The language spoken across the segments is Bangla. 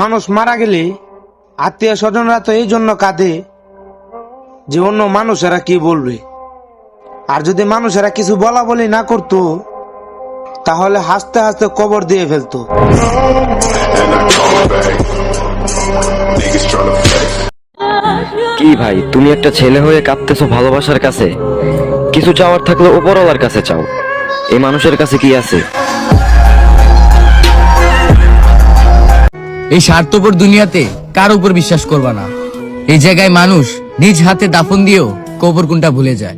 মানুষ মারা গেলে আত্মীয় স্বজনরা তো এই জন্য কাঁদে যে অন্য মানুষেরা কি বলবে। আর যদি মানুষেরা কিছু বলা বলি না করতো, তাহলে হাসতে হাসতে কবর দিয়ে ফেলতো। কি ভাই, তুমি একটা ছেলে হয়ে কাঁদতেছো ভালোবাসার কাছে? কিছু চাওয়ার থাকলে ওপরওয়ালার কাছে চাও। এই মানুষের কাছে কি আছে? এই স্বার্থপর দুনিয়াতে কার উপর বিশ্বাস করবা না? এই জায়গায় মানুষ নিজ হাতে দাফন দিয়েও কবর কোনটা ভুলে যায়।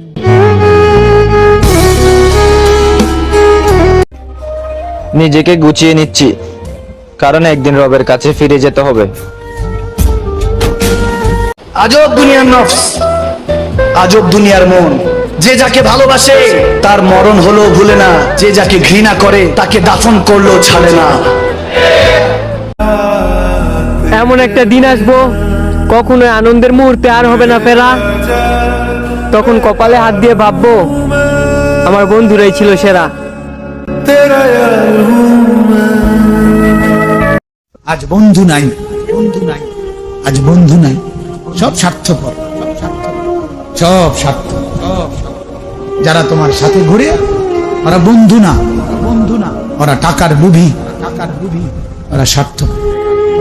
নিজেকে গুছিয়ে নিচ্ছি কারণ একদিন রবের কাছে ফিরে যেতে হবে। আজব দুনিয়ার নফস আজব দুনিয়ার মন। যে যাকে ভালোবাসে তার মরণ হলো ভুলে না। যে যাকে ঘৃণা করে তাকে দাফন করল ছাড়ে না। এমন একটা দিন আসব কখনো আনন্দের মুহূর্তে আর হবে না ফেরা। তখন কপালে হাত দিয়ে ভাববো, আমার বন্ধুরাই ছিল সেরা। আজ বন্ধু নাই। বন্ধু নাই। আজ বন্ধু নাই। সব স্বার্থপর। সব স্বার্থ সব যারা তোমার সাথে ঘুরে, ওরা বন্ধু না। বন্ধু না ওরা টাকার লুভি টাকার লুভি ওরা স্বার্থ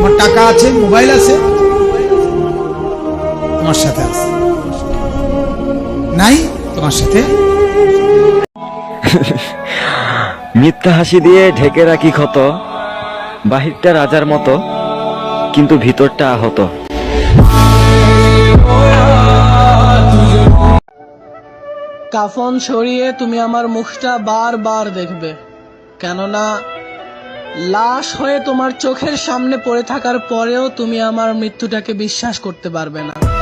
তোমার টাকা আছে মোবাইল আছে। তোমার সাথে আছে। নাই তোমার সাথে? মিথ্যা হাসি দিয়ে ঢেকে রাখি ক্ষত বাহিরটা রাজার মতো কিন্তু ভিতরটা আহত। কাফন সরিয়ে তুমি আমার মুখটা বারবার দেখবে কেননা লাশ হয়ে তোমার চোখের সামনে পড়ে থাকার পরেও তুমি আমার মৃত্যুটাকে বিশ্বাস করতে পারবে না।